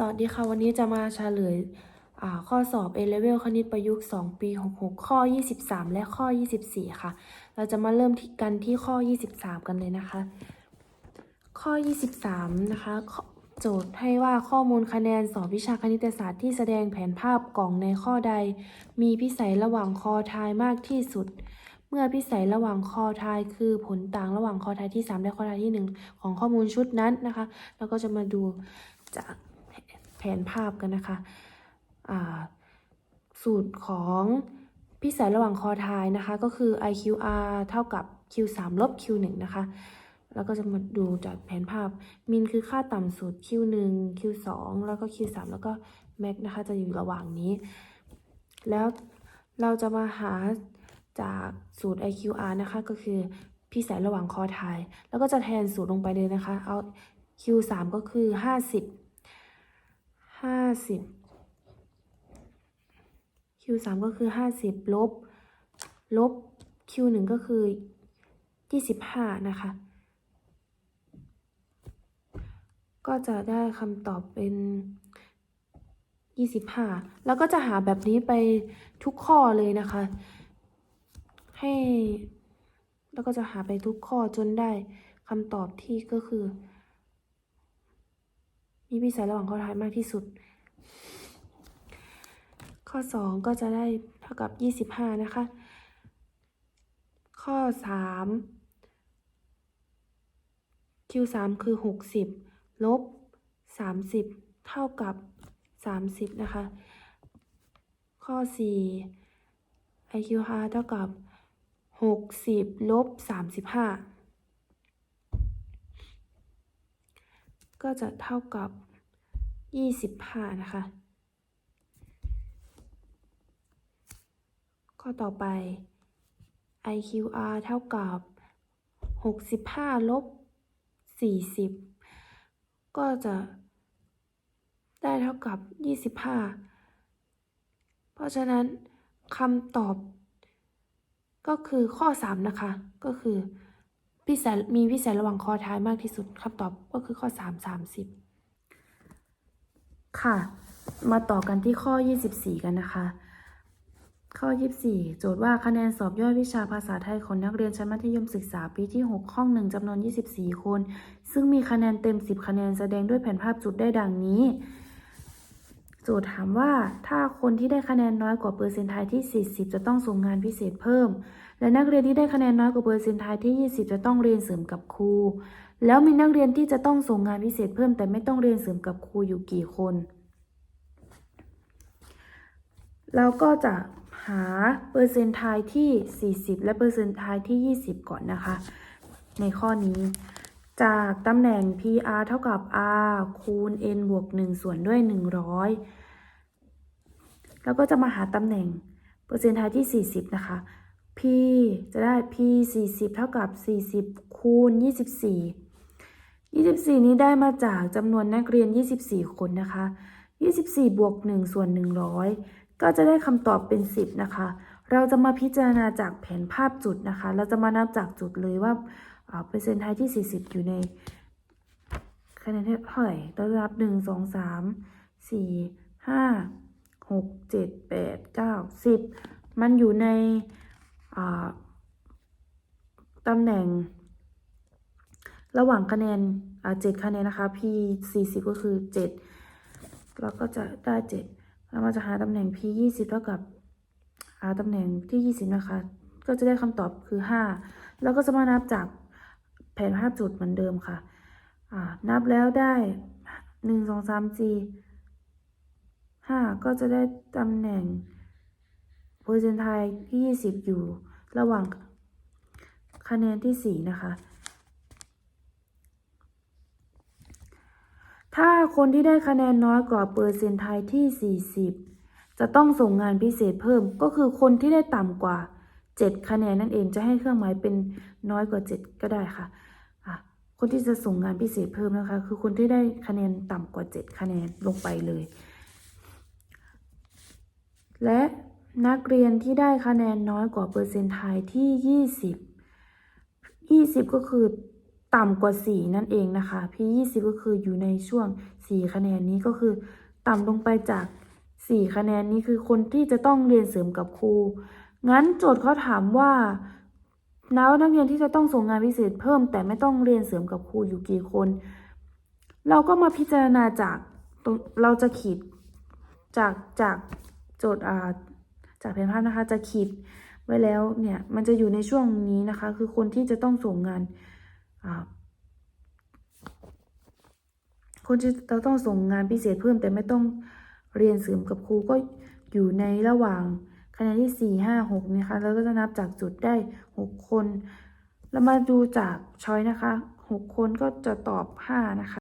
สวัสดีค่ะ วันนี้จะมาเฉลยข้อสอบ A Level คณิตประยุกต์ 2 ปี 66 ข้อ 23 และข้อ 24 ค่ะ เราจะมาเริ่มที่กันที่ข้อ 23 กันเลยนะคะ ข้อ 23 นะคะ โจทย์ให้ว่าข้อมูลคะแนนสอบวิชาคณิตศาสตร์ที่แสดงแผนภาพกล่องในข้อใด มีพิสัยระหว่างคอทายมากที่สุด เมื่อพิสัยระหว่างคอทายคือผลต่างระหว่างคอทายที่ 3 และคอทายที่ 1 ของข้อมูลชุดนั้นนะคะ แล้วก็จะมาดูจาก แผนภาพกันนะคะสูตรของพิสัยระหว่างคอทายนะคะ ก็คือ IQR เท่ากับ Q3 ลบ Q1 นะคะ แล้วก็จะมาดูจากแผนภาพ มินคือค่าต่ำสุด Q1 Q2 แล้วก็ Q3 แล้วก็ Max นะคะ จะอยู่ระหว่างนี้ แล้วเราจะมาหาจากสูตร IQR นะคะ ก็คือพิสัยระหว่างคอทาย แล้วก็จะแทนสูตรลงไปเลยนะคะ เอา Q3 ก็คือ 50 50 Q3 ก็คือ50ลบ ลบ Q1 ก็คือ25นะคะ ก็จะได้คำตอบเป็น25แล้วก็จะหาแบบนี้ไปทุกข้อเลยนะคะ ให้แล้วก็จะหาไปทุกข้อจนได้คำตอบที่ก็คือ มีพิสัยระหว่างข้อท้ายมากที่สุด ข้อ 2 ก็จะได้เท่ากับ 25 นะคะ ข้อ 3 Q3 คือ 60 ลบ 30 เท่ากับ 30 นะคะ ข้อ 4 IQR เท่ากับ 60 ลบ 35 ก็จะเท่ากับ 25 นะคะ ข้อต่อไป IQR เท่ากับ 65 ลบ 40 ก็จะได้เท่ากับ 25 เพราะฉะนั้นคำตอบ ก็คือข้อ 3 นะคะ ก็คือ พิสัยมีพิสัยระหว่างคอท้ายมากที่สุดคำตอบก็คือข้อ 3 30 ค่ะ มาต่อกันที่ข้อ 24 กันนะคะ ข้อ 24 โจทย์ว่าคะแนนสอบย่อยวิชาภาษาไทยของนักเรียนชั้นมัธยมศึกษาปีที่ 6 ห้องหนึ่งจำนวน 24 คน ซึ่งมีคะแนนเต็ม 10 คะแนนแสดงด้วยแผนภาพจุดได้ดังนี้ จทย์ถามว่าถ้าคนที่ได้คะแนนน้อยกว่าเปอร์เซ็นต์ไทยที่ 40 จะต้องส่งงานพิเศษเพิ่ม และนักเรียนที่ได้คะแนนน้อยกว่าเปอร์เซ็นต์ไทยที่ 20 จะต้องเรียนเสริมกับครู แล้วมีนักเรียนที่จะต้องส่งงานพิเศษเพิ่ม แต่ไม่ต้องเรียนเสริมกับครูอยู่กี่คน เราก็จะหาเปอร์เซ็นต์ไทยที่ 40 และเปอร์เซ็นต์ไทยที่ 20 ก่อนนะคะ ในข้อนี้ จากตำแหน่ง PR เท่ากับ R คูณ N บวก 1 ส่วนด้วย 100 แล้วก็จะมาหาตำแหน่ง เปอร์เซ็นต์ไทยที่ 40 นะคะ P จะได้ P 40 เท่ากับ 40 คูณ 24 24 นี้ได้มาจากจำนวนนักเรียน 24 คนนะคะ 24 บวก 1 ส่วน 100 ก็จะได้คำตอบเป็น 10 นะคะ เราจะมาพิจารณาจากแผนภาพจุดนะคะ เราจะมานับจากจุดเลยว่าอ่า เปอร์เซ็นต์ไทยที่ 40 อยู่ในคะแนนเท่าไหร่เราจะนับ1 2 3 4 5 6 7 8 9 10 มันอยู่ในอ่าตำแหน่ง ระหว่างคะแนนอ่า7คะแนนนะคะ P 40 ก็คือ7เราก็จะได้ 7 แล้วมันจะหาตำแหน่ง P 20เท่ากับหาตำแหน่งที่ 20 นะคะ ก็จะได้คำตอบคือ 5 แล้วก็จะมานับจาก แผนภาพจุดเหมือนเดิมค่ะ อ่า นับแล้วได้1 2 3 4 5ก็จะได้ตำแหน่งเปอร์เซ็นต์ไทยที่20อยู่ระหว่างคะแนนที่4นะคะ ถ้าคนที่ได้คะแนนน้อยกว่าเปอร์เซ็นต์ไทยที่40จะต้องส่งงานพิเศษเพิ่มก็คือคนที่ได้ต่ำกว่า 7 คะแนนนั่นเองจะให้เครื่องหมายเป็นน้อยกว่า 7 ก็ได้ค่ะคนที่จะส่งงานพิเศษเพิ่มนะคะ คือคนที่ได้คะแนนต่ำกว่า 7 คะแนนลงไปเลย และนักเรียนที่ได้คะแนนน้อยกว่าเปอร์เซ็นต์ไทยที่ 20 20 ก็คือต่ำกว่า 4 นั่นเองนะคะ P20 ก็คืออยู่ในช่วง 4 คะแนนนี้ก็คือ ต่ำลงไปจาก 4 คะแนนนี้คือคนที่จะต้องเรียนเสริมกับครู งั้นโจทย์เขาถามว่านักนักเรียนที่จะต้องส่งงานพิเศษเพิ่ม แต่ไม่ต้องเรียนเสริมกับครูอยู่กี่คน เราก็มาพิจารณาจากตรงเราจะขีดจากจากโจทย์อ่าจากแผนภาพนะคะ จะขีดไว้แล้วเนี่ยมันจะอยู่ในช่วงนี้นะคะ คือคนที่จะต้องส่งงานอ่าคนที่จะต้องส่งงานพิเศษเพิ่มแต่ไม่ต้องเรียนเสริมกับครูก็อยู่ในระหว่าง คะแนนที่สี่ห้าหกนะคะแล้วก็จะนับจากจุดได้หกคน เรามาดูจากช้อยนะคะหกคนก็จะตอบห้านะคะ